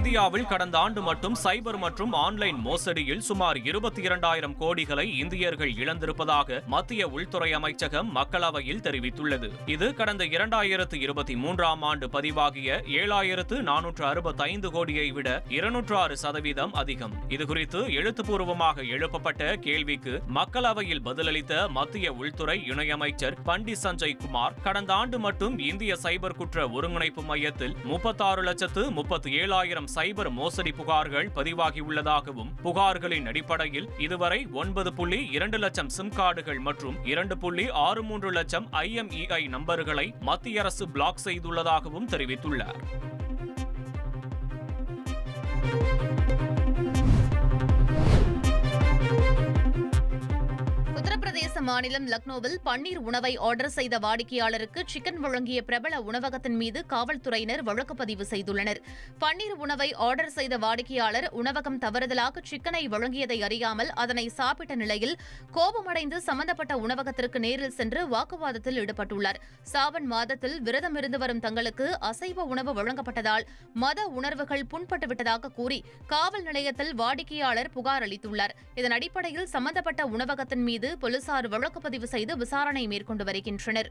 இந்தியாவில் கடந்த ஆண்டு மட்டும் சைபர் மற்றும் ஆன்லைன் மோசடியில் சுமார் இருபத்தி இரண்டாயிரம் கோடிகளை இந்தியர்கள் இழந்திருப்பதாக மத்திய உள்துறை அமைச்சகம் மக்களவையில் தெரிவித்துள்ளது. இது கடந்த இரண்டாயிரத்து இருபத்தி மூன்றாம் ஆண்டு பதிவாகிய ஏழாயிரத்து நானூற்று அறுபத்தைந்து கோடியை விட இருநூற்று ஆறு சதவீதம் அதிகம். இதுகுறித்து எழுத்துப்பூர்வமாக எழுப்பப்பட்ட கேள்விக்கு மக்களவையில் பதிலளித்த மத்திய உள்துறை இணையமைச்சர் பண்டி சஞ்சய் குமார் கடந்த ஆண்டு மட்டும் இந்திய சைபர் குற்ற ஒருங்கிணைப்பு மையத்தில் முப்பத்தாறு லட்சத்து முப்பத்தி ஏழாயிரம் சைபர் மோசடி புகார்கள் பதிவாகியுள்ளதாகவும் புகார்களின் அடிப்படையில் இதுவரை ஒன்பது புள்ளி இரண்டு லட்சம் சிம் கார்டுகள் மற்றும் இரண்டு புள்ளி ஆறு மூன்று லட்சம் ஐஎம்இஐ நம்பர்களை மத்திய அரசு பிளாக் செய்துள்ளதாகவும் தெரிவித்துள்ளார். உத்தரப்பிரதேச மாநிலம் லக்னோவில் பன்னீர் உணவை ஆர்டர் செய்த வாடிக்கையாளருக்கு சிக்கன் வழங்கிய பிரபல உணவகத்தின் மீது காவல்துறையினர் வழக்கு பதிவு செய்துள்ளனர். பன்னீர் உணவை ஆர்டர் செய்த வாடிக்கையாளர் உணவகம் தவறுதலாக சிக்கனை வழங்கியதை அறியாமல் அதனை சாப்பிட்ட நிலையில் கோபமடைந்து சம்பந்தப்பட்ட உணவகத்திற்கு நேரில் சென்று வாக்குவாதத்தில் ஈடுபட்டுள்ளார். சாவன் மாதத்தில் விரதம் இருந்து வரும் தங்களுக்கு அசைவ உணவு வழங்கப்பட்டதால் மத உணர்வுகள் புண்பட்டுவிட்டதாக கூறி காவல் நிலையத்தில் வாடிக்கையாளர் புகார் அளித்துள்ளார். இதன் அடிப்படையில் சம்பந்தப்பட்ட உணவகத்தின் மீது போலீசார் வழக்கு பதிவு செய்து விசாரணை மேற்கொண்டு வருகின்றனர்.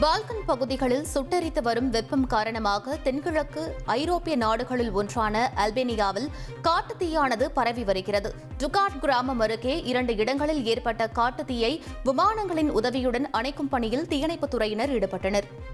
பால்கன் பகுதிகளில் சுட்டெரித்து வரும் வெப்பம் காரணமாக தென்கிழக்கு ஐரோப்பிய நாடுகளில் ஒன்றான அல்பேனியாவில் காட்டு தீயானது பரவி வருகிறது. டுகாட் கிராமம் அருகே இரண்டு இடங்களில் ஏற்பட்ட காட்டு தீயை விமானங்களின் உதவியுடன் அணைக்கும் பணியில் தீயணைப்புத் துறையினர் ஈடுபட்டனர்.